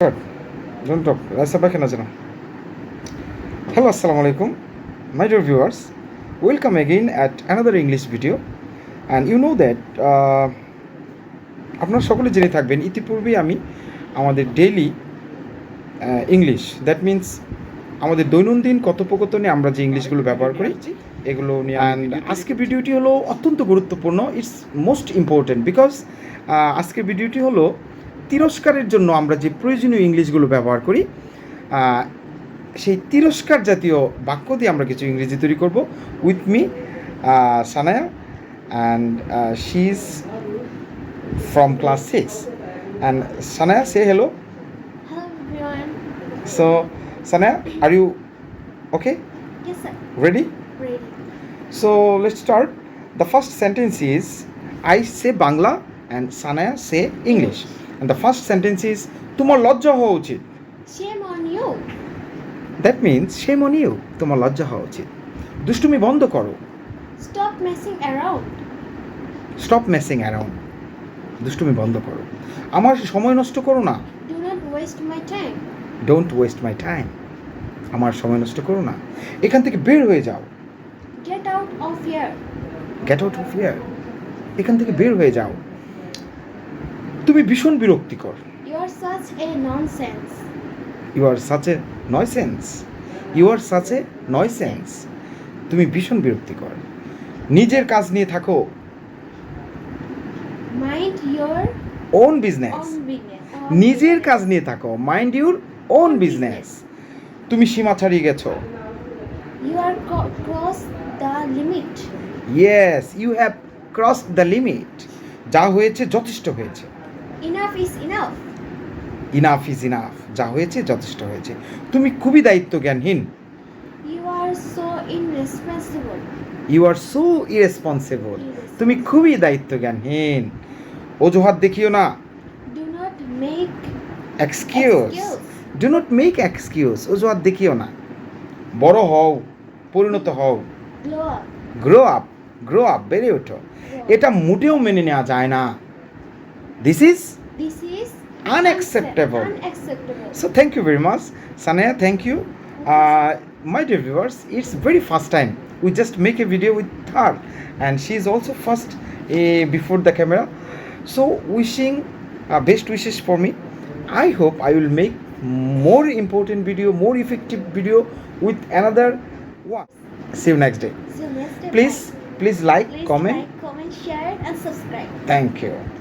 না হ্যালো আসসালামু আলাইকুম my dear viewers welcome again at another English video and you know that আপনারা সকলে জেনে থাকবেন ইতিপূর্বে আমি আমাদের ডেইলি ইংলিশ দ্যাট মিন্স আমাদের দৈনন্দিন কথোপকথনে আমরা যে ইংলিশগুলো ব্যবহার করি এগুলো নিয়ে অ্যান্ড আজকে ভিডিওটি হলো অত্যন্ত গুরুত্বপূর্ণ ইটস মোস্ট ইম্পর্ট্যান্ট বিকজ আজকের ভিডিওটি হলো তিরস্কারের জন্য আমরা যে প্রয়োজনীয় ইংলিশগুলো ব্যবহার করি সেই তিরস্কার জাতীয় বাক্য দিয়ে আমরা কিছু ইংরেজি তৈরি করব। With me Sanaya and she is from class six and Sanaya say hello so Sanaya are you okay ready so ready? Start the first sentence is I say Bangla and Sanaya say English. And the first sentence is তোমার লজ্জা হওয়া উচিত। Shame on you. That means shame on you তোমার লজ্জা হওয়া উচিত। দুষ্টুমি বন্ধ করো। Stop messing around. Stop messing around দুষ্টুমি বন্ধ করো। আমার সময় নষ্ট করো না। Do not waste my time. My time আমার সময় নষ্ট করো না। এখান থেকে বের হয়ে যাও। Get out of here. Get out of here এখান থেকে বের হয়ে যাও। তুমি ভীষণ বিরক্তিকর। You are such a nonsense. You are such a nonsense you are such a nonsense তুমি ভীষণ বিরক্তিকর। নিজের কাজ নিয়ে থাকো। Mind your ওন বিজনেস নিজের কাজ নিয়ে থাকো। মাইন্ড ইউর ওন বিজনেস তুমি সীমা ছাড়িয়ে গেছো। You are co- crossed the limit. Yes you have cross the limit যা হয়েছে যথেষ্ট হয়েছে। Enough is enough. Enough is enough যা হয়েছে যথেষ্ট হয়েছে। তুমি খুবই দায়িত্ব জ্ঞানহীন You are so irresponsible. You are so irresponsible তুমি খুবই দায়িত্ব জ্ঞানহীন অজুহাত দেখিও না। Do not make excuse do not make excuse অজুহাত দেখিও না। বড় হও পরিণত হও। গ্রো আপ গ্রো আপ বেড়ে ওঠো। এটা মোটেও মেনে নেওয়া যায় না। this is this is unacceptable. unacceptable. So thank you very much, Sanaya. Thank you. Uh, my dear viewers, it's very first time we just make a video with her, and she is also first uh, before the camera. So wishing uh, best wishes for me. I hope I will make more important video, more effective video with another one. See you next day. See you next day. Please, please like, please comment. like, comment, share, and subscribe. Thank you.